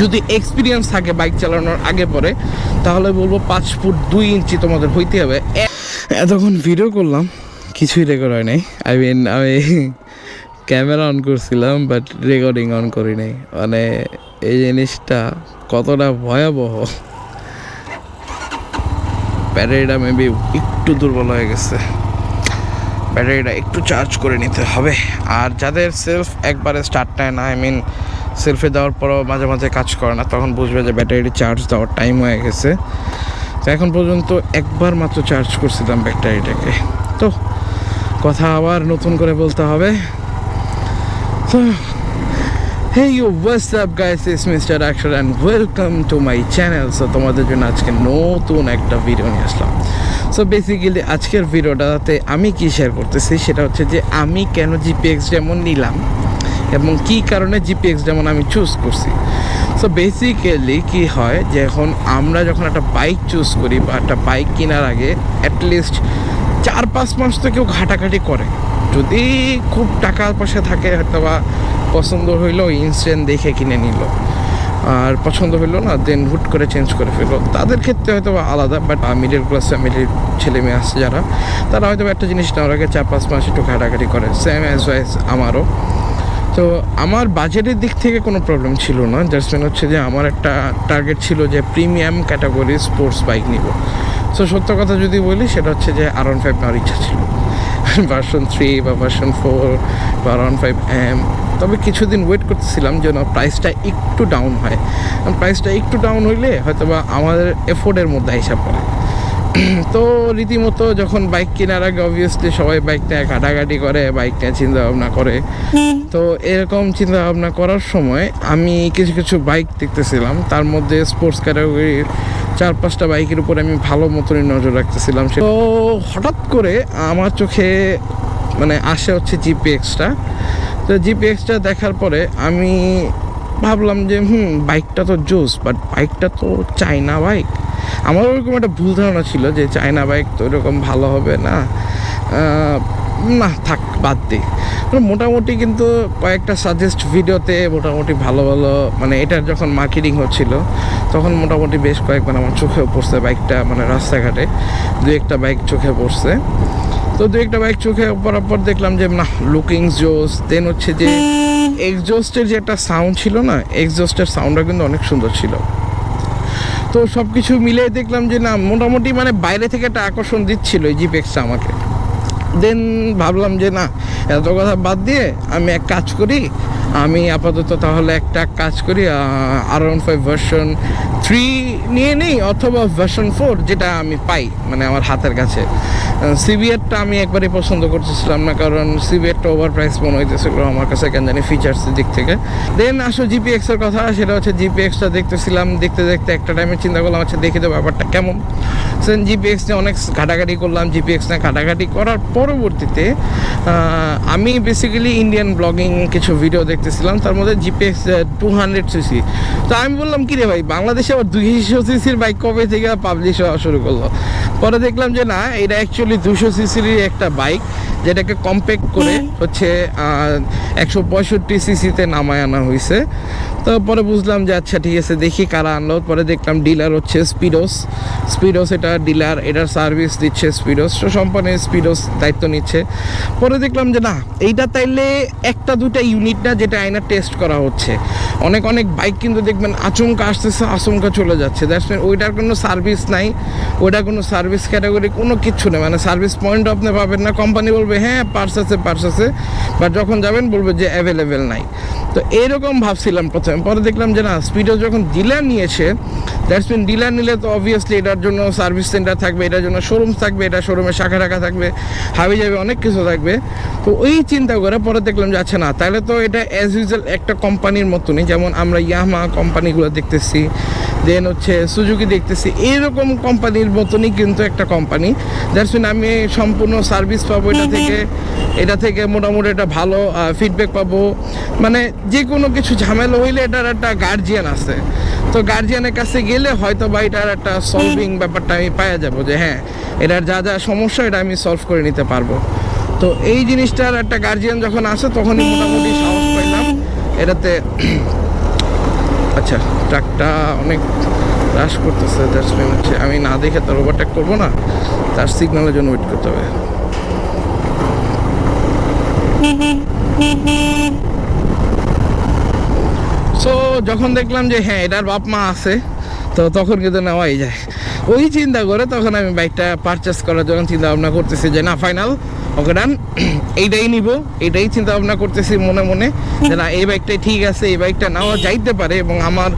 যদি এক্সপিরিয়েন্স থাকে বাইক চালানোর আগে পরে, তাহলে বলব পাঁচ ফুট দুই ইঞ্চি তোমাদের হইতে হবে। এতক্ষণ ভিডিও করলাম, কিছুই রেকর্ড হয় নাই। আই মিন আমি ক্যামেরা অন করছিলাম বাট রেকর্ডিং অন করি নাই। মানে এই জিনিসটা কতটা ভয়াবহ। ব্যাটারিটা মেবি একটু দুর্বল হয়ে গেছে। ব্যাটারিটা একটু চার্জ করে নিতে হবে। আর যাদের সেলফ একবারে স্টার্ট নেয় না আই মিন সেলফে দেওয়ার পরও মাঝে মাঝে কাজ করে না তখন বুঝবে যে ব্যাটারি চার্জ দেওয়ার টাইম হয়ে গেছে তো এখন পর্যন্ত একবার মাত্র চার্জ করছিলাম ব্যাটারিটাকে তো কথা আবার নতুন করে বলতে হবে তো yo, what's up guys? It's Mr. Akshay and welcome to my channel. So তোমাদের জন্য আজকে নতুন একটা ভিডিও নিয়ে আসলাম সো বেসিক্যালি আজকের ভিডিওটাতে আমি কি শেয়ার করতেছি সেটা হচ্ছে যে আমি কেন জিপিএক্স যেমন নিলাম এবং কি কারণে জিপিএক্স যেমন আমি চুজ করছি। সো বেসিক্যালি কি হয় যে এখন আমরা যখন একটা বাইক চুজ করি বা একটা বাইক কেনার আগে অ্যাটলিস্ট চার পাঁচ মাস তো কেউ ঘাটাঘাটি করে। যদি খুব টাকা পয়সা থাকে হয়তো বা পছন্দ হইল ইনস্ট্যান্ট দেখে কিনে নিল। আর পছন্দ হইল না দেন হুট করে চেঞ্জ করে ফেলল। তাদের ক্ষেত্রে হয়তো আলাদা বাট মিডল ক্লাস ফ্যামিলির ছেলে মেয়ে আসছে যারা, তারা হয়তো একটা জিনিস নেওয়ার আগে চার পাঁচ মাস একটু ঘাটাঘাটি করে। সেম অ্যাজ ওয়াইজ আমারও। তো আমার বাজেটের দিক থেকে কোনো প্রবলেম ছিল না। জাস্ট মেন হচ্ছে যে আমার একটা টার্গেট ছিল যে প্রিমিয়াম ক্যাটাগরি স্পোর্টস বাইক নিব। সো সত্য কথা যদি বলি, সেটা হচ্ছে যে আর ওয়ান ফাইভ নেওয়ার ইচ্ছা ছিল। ভার্সন থ্রি বা ভার্সন ফোর বা আর ওয়ান ফাইভ এম তবে কিছুদিন ওয়েট করতেছিলাম যেন প্রাইসটা একটু ডাউন হয়। প্রাইসটা একটু ডাউন হইলে হয়তো বা আমাদের এফোর্ডের মধ্যে হিসাব পড়ে তো রীতিমতো যখন বাইক কেনার আগে অবভিয়াসলি সবাই বাইক নিয়ে ঘাটাঘাটি করে বাইক নিয়ে চিন্তা ভাবনা করে। তো এরকম চিন্তা ভাবনা করার সময় আমি কিছু কিছু বাইক দেখতেছিলাম। তার মধ্যে স্পোর্টস ক্যাটাগরির চার পাঁচটা বাইকের উপরে আমি ভালো মতনই নজর রাখতেছিলাম। সে- তো হঠাৎ করে আমার চোখে মানে আসে হচ্ছে জিপিএক্সটা তো জিপিএক্সটা দেখার পরে আমি ভাবলাম যে, হুম বাইকটা তো জোস বাট বাইকটা তো চাইনা বাইক আমার ওরকম একটা ভুল ধারণা ছিল যে চায়না বাইক তো এরকম ভালো হবে না। না, থাক, বাদ দিই। মোটামুটি কিন্তু কয়েকটা সাজেস্ট ভিডিওতে মোটামুটি ভালো ভালো মানে এটার যখন মার্কেটিং হচ্ছিল, তখন মোটামুটি বেশ কয়েকবার আমার চোখেও পড়ছে বাইকটা মানে রাস্তাঘাটে। দু একটা বাইক চোখে পড়ছে। তো দু একটা বাইক চোখে পড়ার পর দেখলাম যে, না লুকিং জোস দেন হচ্ছে যে এক্সজস্টের যে একটা সাউন্ড ছিল না এক্সজস্টের সাউন্ডটা কিন্তু অনেক সুন্দর ছিল। তো সব কিছু মিলে দেখলাম যে না, মোটামুটি মানে বাইরে থেকে একটা আকর্ষণ দিচ্ছিল এই জিপ জিপেক্সটা আমাকে। দেন ভাবলাম যে না, এত কথা বাদ দিয়ে আমি এক কাজ করি। আমি আপাতত তাহলে একটা কাজ করি R one five version three নিয়ে নিই অথবা ভার্সন ফোর যেটা আমি পাই মানে আমার হাতের কাছে। সিবিএরটা আমি একবারই পছন্দ করতেছিলাম না, কারণ সিবিএরটা ওভার প্রাইস মনে হইতেছিল আমার কাছে, কেন জানি ফিচার্সের দিক থেকে। দেন আসো জিপিএক্স এর কথা, সেটা হচ্ছে জিপিএক্সটা দেখতেছিলাম, দেখতে দেখতে একটা টাইমে চিন্তা করলাম আচ্ছা দেখে তো ব্যাপারটা কেমন। সেন জিপিএক্স নিয়ে অনেক ঘাটাঘাটি করলাম জিপিএক্স নিয়ে ঘাটাঘাটি করার পরবর্তীতে আমি বেসিক্যালি ইন্ডিয়ান ব্লগিং কিছু ভিডিও দেখতেছিলাম তার মধ্যে জিপিএস টু হান্ড্রেড সিসি তো আমি বললাম কি রে ভাই বাংলাদেশে আবার দুইশো সিসির বাইক কবে থেকে পাবলিশ হওয়া শুরু করল? পরে দেখলাম যে না এটা অ্যাকচুয়ালি দুশো সিসির একটা বাইক যেটাকে কম্প্যাক্ট করে হচ্ছে একশো পঁয়ষট্টি সিসিতে নামায় আনা হয়েছে তো পরে বুঝলাম যে আচ্ছা ঠিক আছে দেখি কারা আনলো। পরে দেখলাম ডিলার হচ্ছে স্পিডোস স্পিডোস এটা ডিলার এটার সার্ভিস দিচ্ছে স্পিডোস তো সম্পূর্ণ স্পিডোস দায়িত্ব নিচ্ছে। পরে দেখলাম যে না, এইটা তাইলে একটা দুটা ইউনিট না যেটা আয়না টেস্ট করা হচ্ছে। অনেক অনেক বাইক কিন্তু দেখবেন আচমকা আসতেছে, আচমকা চলে যাচ্ছে। দ্যাটস মিন ওইটার কোনো সার্ভিস নাই। ওইটা কোনো সার্ভিস ক্যাটাগরি কোনো কিচ্ছু নেই। মানে সার্ভিস পয়েন্ট আপনি পাবেন না। কোম্পানি বলবে হ্যাঁ পার্স আছে পার্স আছে। বাট যখন যাবেন, বলবে যে অ্যাভেলেবেল নাই। তো এইরকম ভাবছিলাম প্রথমে। পরে দেখলাম যে না স্পিডো যখন ডিলার নিয়েছে দ্যাটস মিন ডিলার নিলে তো অবভিয়াসলি এটার জন্য সার্ভিস সেন্টার থাকবে, এটার জন্য শোরুম থাকবে, এটা শোরুমে শাখা রাখা থাকবে। হাবি যাবে অনেক কিছু থাকবে। তো ওই চিন্তা করে পরে দেখলাম যে আচ্ছা না তাহলে তো এটা অ্যাজ ইউজুয়াল একটা কোম্পানির মতনই যেমন আমরা ইয়ামা কোম্পানিগুলো দেখতেছি দেন হচ্ছে সুজুকি দেখতেছি এইরকম কোম্পানির মতনই কিন্তু একটা কোম্পানি দ্যাটস মিন আমি সম্পূর্ণ সার্ভিস পাবো এটা থেকে এটা থেকে মোটামুটি একটা ভালো ফিডব্যাক পাবো। মানে যে কোনো কিছু ঝামেলা হইলে এটার একটা গার্জিয়ান আছে। তো গার্জিয়ানের কাছে গেলে হয়তো বা এটার একটা সলভিং ব্যাপারটা আমি পাওয়া যাব যে হ্যাঁ এটার যা যা সমস্যা, এটা আমি সলভ করে নিতে পারব। তো এই জিনিসটার একটা গার্জিয়ান যখন আসে, তখনই মোটামুটি সাহস পাইলাম। এটাতে আচ্ছা ট্রাকটা অনেক রাশ করতেছে দ্যাটস হচ্ছে, আমি না দেখে তার ওভারটেক করব না, তার সিগন্যালের জন্য ওয়েট করতে হবে। সো যখন দেখলাম যে হ্যাঁ এটার বাপ মা আছে তো তখন কিন্তু নেওয়াই যায়। ওই চিন্তা করে তখন আমি বাইকটা পারচেস করার জন্য চিন্তা ভাবনা করতেছি যে না ফাইনাল ওকে, ডান। এইটাই নিব এটাই চিন্তা ভাবনা করতেছি মনে মনে যে না, এই বাইকটাই ঠিক আছে, এই বাইকটা নেওয়া যাইতে পারে এবং আমার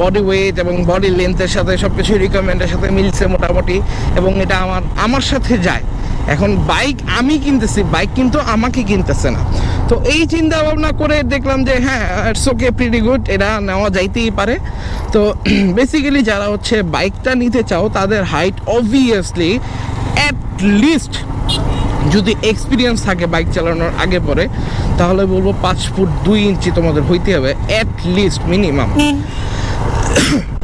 বডি ওয়েট এবং বডি লেন্থের সাথে সব কিছু রিকোয়ারমেন্টের সাথে মিলছে মোটামুটি এবং এটা আমার আমার সাথে যায়। এখন বাইক আমি কিনতেছি বাইক কিন্তু আমাকে কিনতেছে না। তো এই চিন্তা ভাবনা করে দেখলাম যে হ্যাঁ ইটস ওকে প্রিটি গুড এটা নেওয়া যাইতেই পারে। তো বেসিক্যালি যারা হচ্ছে বাইকটা নিতে চাও, তাদের হাইট অবভিয়াসলি অ্যাট লিস্ট যদি এক্সপিরিয়েন্স থাকে বাইক চালানোর আগে পরে তাহলে বলব পাঁচ ফুট দুই ইঞ্চি তোমাদের হইতে হবে অ্যাট লিস্ট মিনিমাম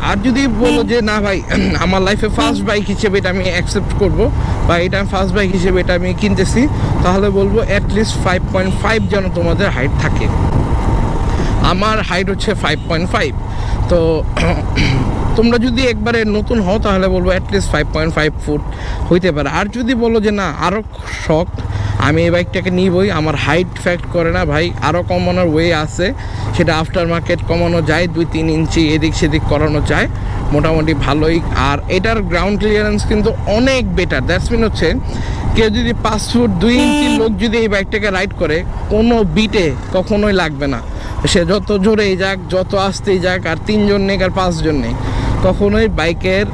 আর যদি বলো যে না ভাই আমার লাইফে ফার্স্ট বাইক হিসেবে এটা আমি অ্যাকসেপ্ট করব বা এটা আমি ফার্স্ট বাইক হিসেবে এটা আমি কিনতেছি তাহলে বলব অ্যাটলিস্ট ফাইভ পয়েন্ট ফাইভ যেন তোমাদের হাইট থাকে। আমার হাইট হচ্ছে ফাইভ পয়েন্ট ফাইভ তো তোমরা যদি একবারে নতুন হও তাহলে বলব at least five point five foot হইতে পারে। আর যদি বলো যে না আরও শখ আমি এই বাইকটাকে নিবই আমার হাইট ফ্যাক্ট করে না ভাই আরও কমানোর ওয়ে আছে সেটা আফটার মার্কেট কমানো যায় দুই তিন ইঞ্চি এদিক সেদিক করানো যায় মোটামুটি ভালোই। আর এটার গ্রাউন্ড ক্লিয়ারেন্স কিন্তু অনেক বেটার দ্যাটস মিন হচ্ছে কেউ যদি পাঁচ ফুট দুই ইঞ্চি লোক যদি এই বাইকটাকে রাইড করে কোনো বিটে কখনোই লাগবে না। সে যত জোরেই যাক যত আসতেই যাক আর তিনজন নেই আর পাঁচজন নেই কখনোই বাইকের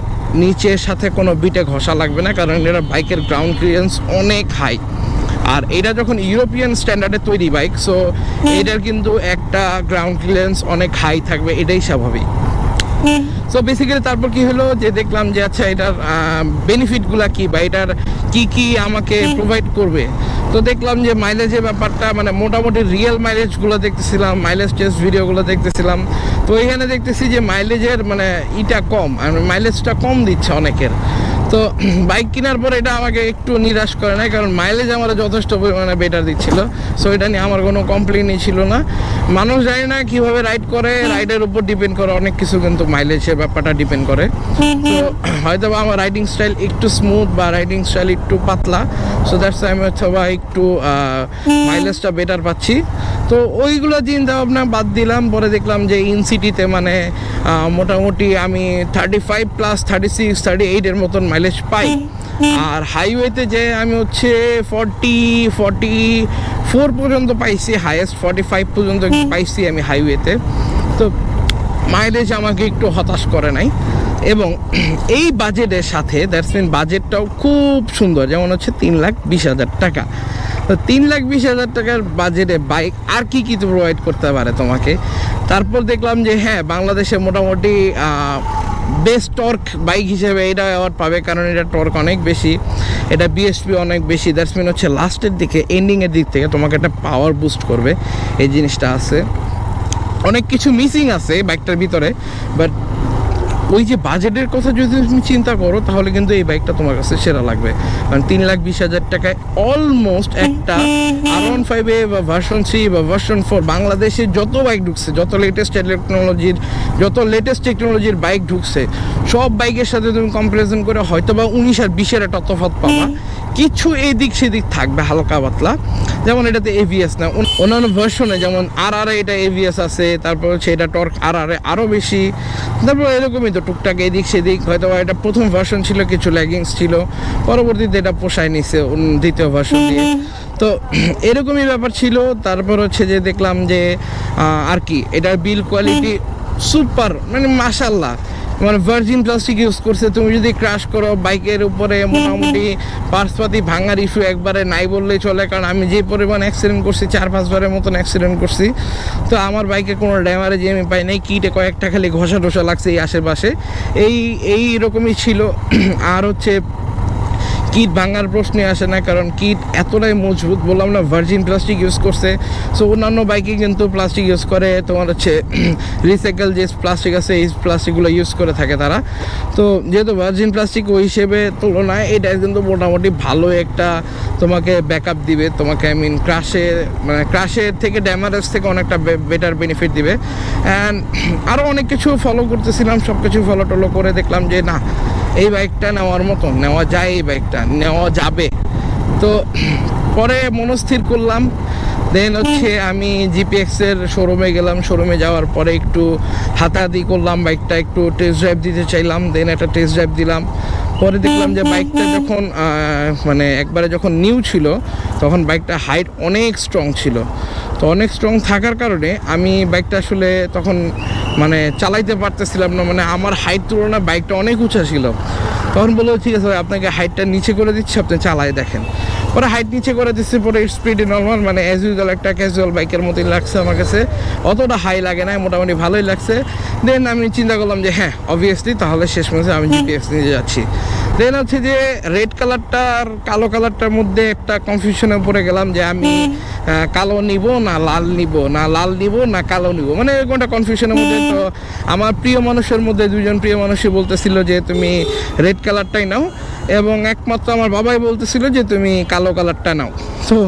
নিচের সাথে কোনো বিটে ঘষা লাগবে না কারণ এটা বাইকের গ্রাউন্ড ক্লিয়ারেন্স অনেক হাই আর এটা যখন ইউরোপিয়ান স্ট্যান্ডার্ডে তৈরি বাইক সো এটার কিন্তু একটা গ্রাউন্ড ক্লিয়ারেন্স অনেক হাই থাকবে এটাই স্বাভাবিক। সো বেসিক্যালি তারপর কি হলো যে দেখলাম যে আচ্ছা এটার বেনিফিটগুলো কি বা এটার কি কি আমাকে প্রোভাইড করবে? তো দেখলাম যে মাইলেজের ব্যাপারটা মানে মোটামুটি রিয়েল মাইলেজগুলো দেখতেছিলাম মাইলেজ টেস্ট ভিডিও গুলো দেখতেছিলাম। তো এখানে দেখতেছি যে মাইলেজের মানে ইটা কম মাইলেজটা কম দিচ্ছে অনেকের। তো বাইক কেনার পর এটা আমাকে একটু নিরাশ করে না কারণ মাইলেজ আমার যথেষ্ট পরিমাণে বেটার দিচ্ছিল। সো এটা নিয়ে আমার কোনো কমপ্লেনই ছিল না। মানুষ জানে না কীভাবে রাইড করে রাইডের উপর ডিপেন্ড করে, অনেক কিছু কিন্তু মাইলেজের ব্যাপারটা ডিপেন্ড করে। তো হয়তো বা আমার রাইডিং স্টাইল একটু স্মুথ বা রাইডিং স্টাইল একটু পাতলা। সো দ্যাটস আমি হচ্ছে বা একটু মাইলেজটা বেটার পাচ্ছি। তো ওইগুলো চিন্তা ভাবনা বাদ দিলাম। পরে দেখলাম যে ইন সিটিতে মানে মোটামুটি আমি thirty five plus thirty six thirty এইটের মতন মাইলেজ পাই আর হাইওয়েতে যে আমি হচ্ছে ফর্টি ফর্টি ফোর পর্যন্ত পাইছি হাইয়েস্ট ফর্টি ফাইভ পর্যন্ত পাইছি আমি হাইওয়েতে তো মাইলেজ আমাকে একটু হতাশ করে নাই। এবং এই বাজেটের সাথে দ্যাটস মিন বাজেটটাও খুব সুন্দর যেমন হচ্ছে তিন লাখ বিশ হাজার টাকা। তো তিন লাখ বিশ হাজার টাকার বাজেটে বাইক আর কি কি প্রোভাইড করতে পারে তোমাকে? তারপর দেখলাম যে হ্যাঁ বাংলাদেশে মোটামুটি বেস্ট টর্ক বাইক হিসেবে এটা অ্যাওয়ার্ড পাবে কারণ এটা টর্ক অনেক বেশি, এটা বিএসপি অনেক বেশি দ্যাটস মিন হচ্ছে লাস্টের দিকে এন্ডিংয়ের দিক থেকে তোমাকে একটা পাওয়ার বুস্ট করবে, এই জিনিসটা আছে। অনেক কিছু মিসিং আছে বাইকটার ভিতরে বাট ওই যে বাজেটের কথা যদি তুমি চিন্তা করো, তাহলে কিন্তু এই বাইকটা তোমার কাছে সেরা লাগবে। কারণ তিন লাখ বিশ হাজার টাকায় অলমোস্ট একটা আর ওয়ান ফাইভে বা ভার্সন থ্রি বা ভার্সন ফোর বাংলাদেশে যত বাইক ঢুকছে, যত লেটেস্ট টেকনোলজির যত লেটেস্ট টেকনোলজির বাইক ঢুকছে, সব বাইকের সাথে তুমি কম্পারিজন করে হয়তো বা উনিশ আর বিশের একটা তফাৎ পাবা। কিছু এদিক সেদিক থাকবে হালকা পাতলা। যেমন এটাতে এভিএস না অন্যান্য ভার্সনে যেমন আর আর এটা এভিএস আছে, তারপর হচ্ছে এটা টর্ক আর আর আরও বেশি, তারপর এরকমই তো টুকটাক এদিক সেদিক হয়তো এটা প্রথম ভার্সন ছিল কিছু ল্যাগিংস ছিল পরবর্তীতে এটা পোষায় নিছে দ্বিতীয় ভার্সন দিয়ে। তো এরকমই ব্যাপার ছিল। তারপর হচ্ছে যে দেখলাম যে আর কি এটার বিল কোয়ালিটি সুপার মানে মাশাল্লাহ মানে ভার্জিন প্লাস্টিক ইউজ করছে। তুমি যদি ক্রাশ করো বাইকের উপরে মোটামুটি পার্সপাতি ভাঙার ইস্যু একবারে নাই বললেই চলে। কারণ আমি যে পরিমাণ অ্যাক্সিডেন্ট করছি, চার পাঁচবারের মতন অ্যাক্সিডেন্ট করছি। তো আমার বাইকে কোনো ড্যামারেজ আমি পাই নাই। কিটে কয়েকটা খালি ঘষা টসা লাগছে এই আশেপাশে। এই এই রকমই ছিল। আর হচ্ছে কিট ভাঙার প্রশ্নে আসে না, কারণ কিট এতটাই মজবুত, বললাম না ভার্জিন প্লাস্টিক ইউজ করছে। সো অন্যান্য বাইকে কিন্তু প্লাস্টিক ইউজ করে, তোমার হচ্ছে রিসাইকেল যে প্লাস্টিক আছে, এই প্লাস্টিকগুলো ইউজ করে থাকে তারা। তো, যেহেতু ভার্জিন প্লাস্টিক ওই হিসেবে তুলনায় এটা কিন্তু মোটামুটি ভালো একটা তোমাকে ব্যাকআপ দিবে। তোমাকে আই মিন ক্রাশে মানে ক্রাশের থেকে ড্যামারেজ থেকে অনেকটা বেটার বেনিফিট দিবে। অ্যান্ড আরও অনেক কিছু ফলো করতেছিলাম সব কিছু ফলো টলো করে দেখলাম যে, না, এই বাইকটা নেওয়ার মতো নেওয়া যায় এই বাইকটা নেওয়া যাবে। তো পরে মনস্থির করলাম। দেন হচ্ছে আমি জিপিএক্স এর শোরুমে গেলাম। শোরুমে যাওয়ার পরে একটু হাতাহাতি করলাম বাইকটা একটু টেস্ট ড্রাইভ দিতে চাইলাম। দেন একটা টেস্ট ড্রাইভ দিলাম। পরে দেখলাম যে বাইকটা যখন মানে একবারে যখন নিউ ছিল, তখন বাইকটা হাইট অনেক স্ট্রং ছিল। তো অনেক স্ট্রং থাকার কারণে আমি বাইকটা আসলে তখন মানে চালাইতে পারতেছিলাম না। মানে আমার হাইট তুলনায় বাইকটা অনেক উঁচা ছিল। তখন বলল, ঠিক আছে আপনাকে হাইটটা নিচে করে দিচ্ছি, আপনি চালাই দেখেন। পরে হাইট নিচে করে দিচ্ছে, পরে স্পিডে নর্মাল মানে অ্যাজ ইউজুয়াল একটা ক্যাজুয়াল বাইকের মতোই লাগছে আমার কাছে। অতটা হাই লাগে না, মোটামুটি ভালোই লাগছে। দেন আমি চিন্তা করলাম যে হ্যাঁ অবভিয়াসলি তাহলে শেষ মেসে আমি জিপিএক্স নিয়ে যাচ্ছি। দেন হচ্ছে যে রেড কালারটা আর কালো কালারটার মধ্যে একটা কনফিউশনে পড়ে গেলাম যে, আমি কালো নিব না লাল নিব? না লাল নিব না কালো নিব? মানে এরকম একটা কনফিউশনের মধ্যে। তো আমার প্রিয় মানুষের মধ্যে দুজন প্রিয় মানুষই বলতেছিল যে তুমি রেড কালারটাই নাও। এবং একমাত্র আমার বাবাই বলতেছিল যে তুমি কালো কালারটা নাও। তো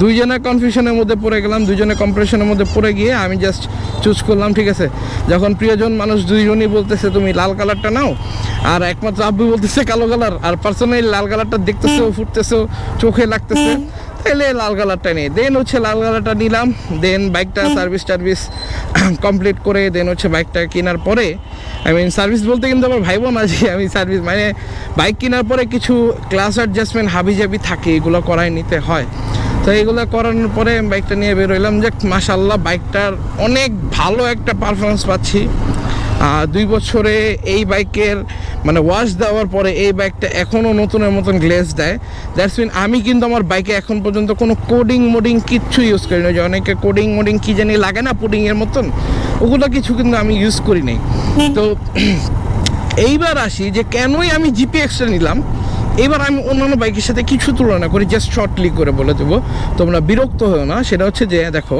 দুইজনের কনফিউশনের মধ্যে পড়ে গেলাম। দুজনের কম্পিটিশনের মধ্যে পড়ে গিয়ে আমি জাস্ট চুজ করলাম ঠিক আছে? যখন প্রিয়জন মানুষ দুইজনই বলতেছে তুমি লাল কালারটা নাও। আর একমাত্র আব্বু বলতেছে কালো কালার আর পার্সোনালি লাল কালারটা দেখতেছেও ফুটতেছেও চোখে লাগতেছে। তাহলে লাল কালারটা নেই। দেন হচ্ছে লাল কালারটা নিলাম। দেন বাইকটা সার্ভিস টার্ভিস কমপ্লিট করে দেন হচ্ছে বাইকটা কেনার পরে আই মিন সার্ভিস বলতে কিন্তু আমার ভাইবো না যে আমি সার্ভিস মানে বাইক কেনার পরে কিছু ক্লাস অ্যাডজাস্টমেন্ট হাবি জাবি থাকে এগুলো করাই নিতে হয়। তো এগুলো করানোর পরে আমি বাইকটা নিয়ে বেরোইলাম যে মাশাল্লাহ বাইকটার অনেক ভালো একটা পারফরমেন্স পাচ্ছি। দুই বছরে এই বাইকের মানে ওয়াশ দেওয়ার পরে এই বাইকটা এখনও নতুনের মতন গ্লেস দেয়। দ্যাটস মিন আমি কিন্তু আমার বাইকে এখন পর্যন্ত কোনো কোডিং মোডিং কিচ্ছু ইউজ করি না যে অনেকে কোডিং মোডিং কী জানি লাগে না পুডিংয়ের মতন ওগুলো কিছু কিন্তু আমি ইউজ করি নাই তো এইবার আসি যে কেনই আমি জিপিএক্সটা নিলাম। এবার আমি অন্যান্য বাইকের সাথে কিছু তুলনা করি জাস্ট শর্টলি করে বলে দেবো। তোমরা বিরক্ত হও না, সেটা হচ্ছে যে, দেখো,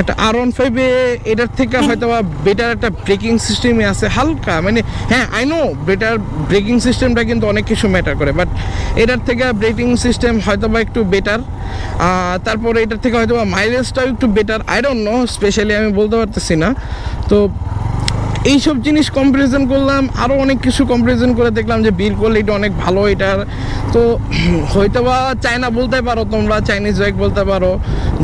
একটা আর ওয়ান ফাইভে এটার থেকে হয়তো বা বেটার একটা ব্রেকিং সিস্টেমে আছে, হালকা মানে হ্যাঁ আই নো বেটার ব্রেকিং সিস্টেমটা কিন্তু অনেক কিছু ম্যাটার করে বাট এটার থেকে ব্রেকিং সিস্টেম হয়তো বা একটু বেটার তারপরে এটার থেকে হয়তো বা মাইলেজটাও একটু better I don't know specially আমি বলতে পারতেছি না। তো এইসব জিনিস কম্পারিজন করলাম আরও অনেক কিছু কম্পারিজন করে দেখলাম যে বিল কোয়ালিটি অনেক ভালো এটার। তো হয়তো বা চায়না বলতে পারো তোমরা চাইনিজ বাইক বলতে পারো,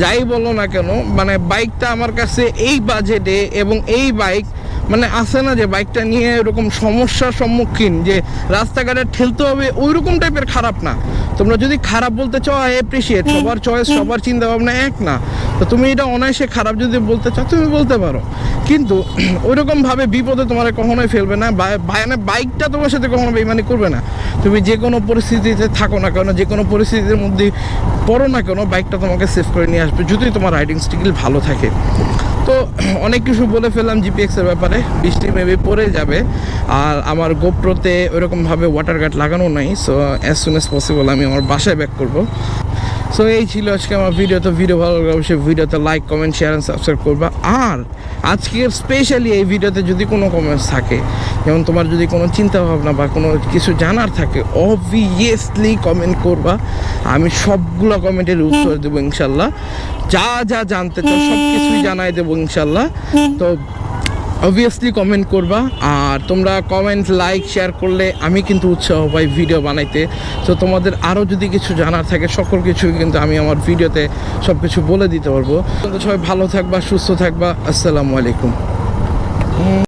যাই বলো না কেন মানে বাইকটা আমার কাছে এই বাজেটে এবং এই বাইক মানে আছে না যে বাইকটা নিয়ে এরকম সমস্যার সম্মুখীন যে রাস্তাঘাটে ঠেলতে হবে ওই রকম টাইপের খারাপ না। তোমরা যদি খারাপ বলতে চাও আই অ্যাপ্রিসিয়েট সবার চয়েস সবার চিন্তা ভাবনা এক না। তো তুমি এটা অনায়াসে খারাপ যদি বলতে চাও তুমি বলতে পারো। কিন্তু ওইরকম ভাবে বিপদে তোমার কখনোই ফেলবে না মানে বাইকটা তোমার সাথে কখনো বেমানি করবে না। তুমি যে কোনো পরিস্থিতিতে থাকো না কেন যে কোনো পরিস্থিতির মধ্যে পড়ো না কেন বাইকটা তোমাকে সেভ করে নিয়ে আসবে যদি তোমার রাইডিং স্কিল ভালো থাকে। তো অনেক কিছু বলে ফেললাম জিপিএক্সের ব্যাপারে। বৃষ্টি মেবি পড়ে যাবে। আর আমার গোপ্রোতে ওইরকমভাবে ওয়াটার গার্ড লাগানো নাই so as soon as possible আমি আমার বাসায় ব্যাক করব। সো এই ছিল আজকে আমার ভিডিও তো ভিডিও ভালো লাগলে অবশ্যই ভিডিওতে like comment share and subscribe করবা। আর আজকের স্পেশালি এই ভিডিওতে যদি কোনো কমেন্টস থাকে, যেমন তোমার যদি কোনো চিন্তা ভাবনা বা কোনো কিছু জানার থাকে অবভিয়াসলি কমেন্ট করবা। আমি সবগুলো কমেন্টের উত্তর দেবো ইনশাল্লাহ। যা যা জানতে চাও সব কিছুই জানাই দেবো ইনশাল্লাহ। তো অবভিয়াসলি কমেন্ট করবা, আর তোমরা কমেন্ট লাইক শেয়ার করলে আমি কিন্তু উৎসাহ পাই ভিডিও বানাইতে। তো তোমাদের আরও যদি কিছু জানার থাকে, সকল কিছু কিন্তু আমি আমার ভিডিওতে সব কিছু বলে দিতে পারব। সবাই ভালো থাকবা, সুস্থ থাকবা। আসসালামু আলাইকুম।